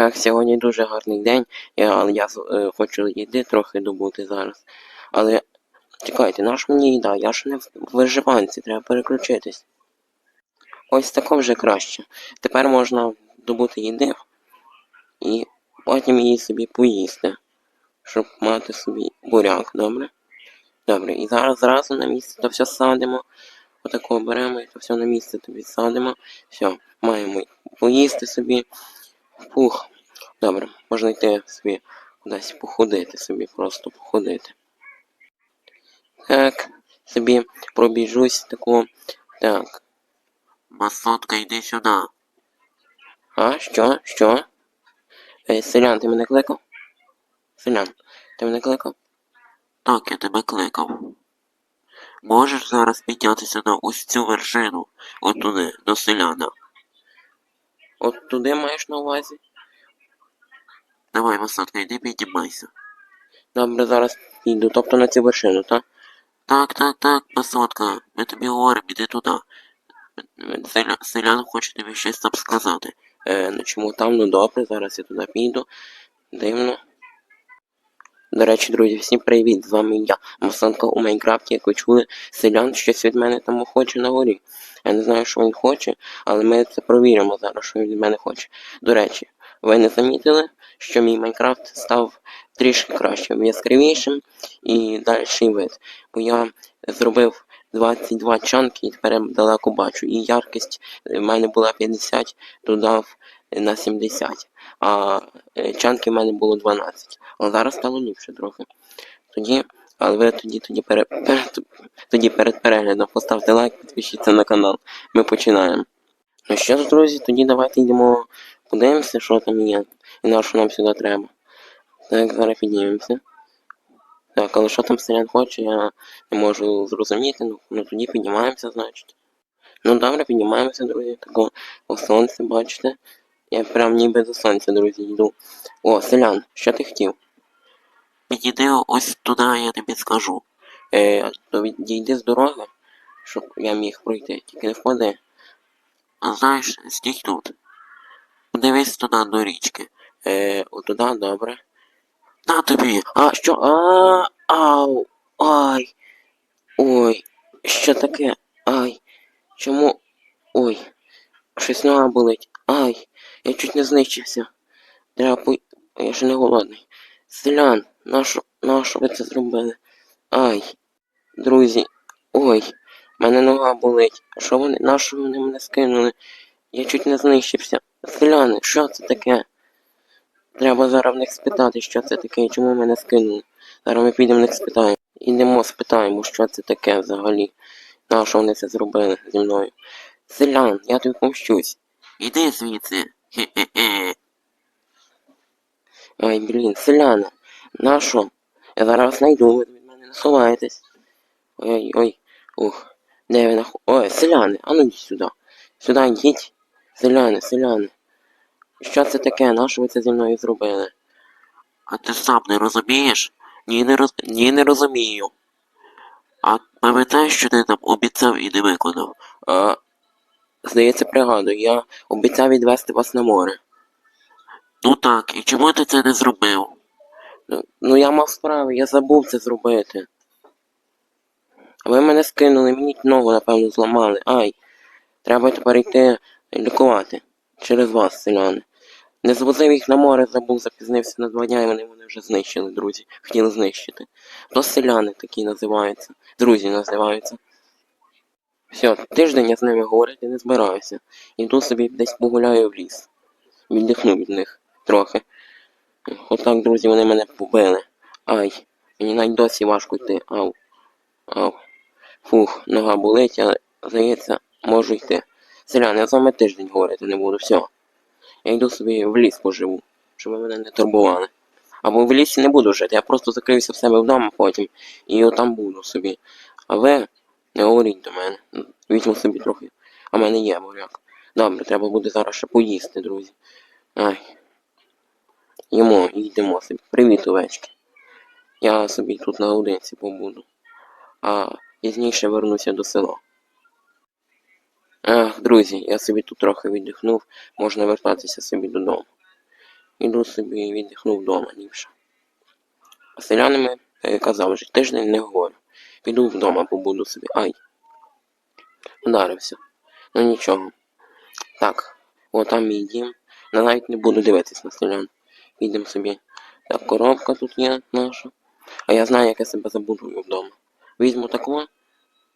Так, сьогодні дуже гарний день, але я е, хочу їди трохи добути зараз. Але чекайте, наш мені їда, я ж не в виживанці, треба переключитись. Ось тако вже краще. Тепер можна добути їди і потім її собі поїсти, щоб мати собі буряк, добре? Добре, і зараз зразу на місце то все садимо. Отако беремо і то все на місце тобі садимо. Все, маємо поїсти собі. Фух. Добре, можна йти собі кудись походити собі, просто походити. Так, собі пробіжусь таку. Так. Масотка, йди сюди. А, що? Що? Е, селян, ти мене кликав? Селян, ти мене кликав? Так, я тебе кликав. Можеш зараз піднятися на ось цю вершину, от туди, до селяна. От туди маєш на увазі? Давай, Масотка, йди піднімайся. Добре, зараз піду, тобто на цю вершину, так? Так, так, так, Масотка, ми тобі говоримо, іди туди. Селя... Селян хоче тобі щось там сказати. Е, ну чому там? Ну добре, зараз я туди піду. Дивно. До речі, друзі, всім привіт! З вами я, Масанка у Майнкрафті, як ви чули, селян щось від мене там хоче на горі. Я не знаю, що він хоче, але ми це провіримо зараз, що він від мене хоче. До речі, ви не замітили, що мій Майнкрафт став трішки кращим, яскравішим і дальший вид. Бо я зробив 22 чанки і тепер далеко бачу. І яркість в мене була 50, додав на 70. А е, чанки в мене було 12. Але зараз стало ліпше трохи. Тоді, але ви тоді тоді перед, перед, тоді перед переглядом поставте лайк, підпишіться на канал. Ми починаємо. Ну що ж, друзі, тоді давайте йдемо подивимося, що там є. І на що нам сюди треба. Так, зараз піднімемося. Так, але що там селян хоче, я не можу зрозуміти, ну, ну тоді піднімаємося, значить. Ну добре, піднімаємося, друзі. Тако о сонце, бачите. Я прям ніби до сонця, друзі, йду. О, селян, що ти хотів? Підійди ось туди, я тобі скажу. Е, то відійди з дороги, щоб я міг пройти, тільки не впади. А знаєш, стій тут. Подивись туди до річки. Е, отуда, добре. На тобі. А, що? А, ау, ай. Ой, що таке? Ай. Чому? Ой. Щось нога болить. Ай. Я чуть не знищився. Треба по... Я ще не голодний. Селян, нащо, нащо ви це зробили? Ай. Друзі. Ой. Мене нога болить. Що вони? Нащо вони мене скинули? Я чуть не знищився. Селяни, що це таке? Треба зараз в них спитати, що це таке і чому мене скинули. Зараз ми підемо в них спитаємо. Ідемо спитаємо, що це таке взагалі. На що вони це зробили зі мною? Селян, я тобі помщусь. Іди звідси. Хе-хе-хе. Ой, блін, селяни, на що? Я зараз знайду, ви від мене не сховаєтесь. Ой, ой, ух. Де ви нах... Ой, селяни, а ну йдіть сюди. Сюди йдіть. Селяни, селяни. Що це таке? На що ви це зі мною зробили? А ти сам не розумієш? Ні, не роз... Ні, не розумію. А пам'ятаєш, що ти там обіцяв і не виконав? А, здається, пригадую, я обіцяв відвести вас на море. Ну так, і чому ти це не зробив? Ну, ну я мав справи, я забув це зробити. Ви мене скинули, мені ногу, напевно, зламали. Ай. Треба тепер йти лікувати. Через вас, селяни. Не звозив їх на море, забув, запізнився на два дня, і вони мене вже знищили, друзі. Хотіли знищити. То селяни такі називаються. Друзі називаються. Все, тиждень я з ними говорити не збираюся. Іду собі десь погуляю в ліс. Віддихну від них трохи. Отак, друзі, вони мене побили. Ай, мені навіть досі важко йти. Ау. Ау. Фух, нога болить, але здається, можу йти. Селяни, я з вами тиждень говорити не буду, все. Я йду собі в ліс поживу, щоб мене не турбували. Або в лісі не буду жити, я просто закриюся в себе вдома потім і отам буду собі. А ви не говоріть до мене. Візьму собі трохи. А в мене є буряк. Добре, треба буде зараз ще поїсти, друзі. Ай. Їмо йдемо собі. Привіт, овечки. Я собі тут наодинці побуду. А пізніше вернуся до села. Ах, друзі, я собі тут трохи віддихнув, можна вертатися собі додому. іду собі і віддихну вдома ліпше. А селянами, я казав, вже тиждень не говорю. Піду вдома побуду собі. Ай. Ударився. Ну нічого. Так, от там мій дім. Я навіть не буду дивитись на селян. Підемо собі. Так, коробка тут є наша. А я знаю, як я себе забудую вдома. Візьму таку.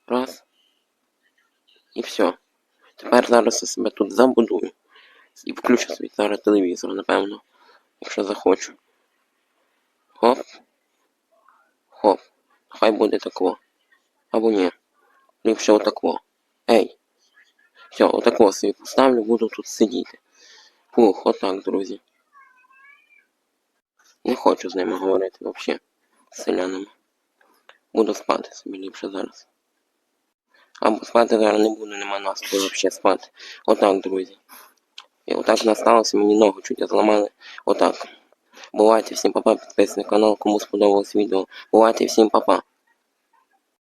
Раз. І все. Тепер зараз я себе тут забудую. І включу собі зараз телевізор, напевно. Якщо захочу. Хоп. Хоп. Хай буде тако. Або ні. Ліпше отако. Ей. Все, отако собі поставлю, буду тут сидіти. Фух, отак, друзі. Не хочу з ними говорити взагалі. З селянами. Буду спати собі ліпше зараз. Або спати зараз не буду, нема настрою взагалі спати. Отак, друзі. І отак насталося, мені ногу чуть зламали. Отак. Бувайте всім папа, підписуйтесь на канал, кому сподобалось відео. Бувайте всім папа.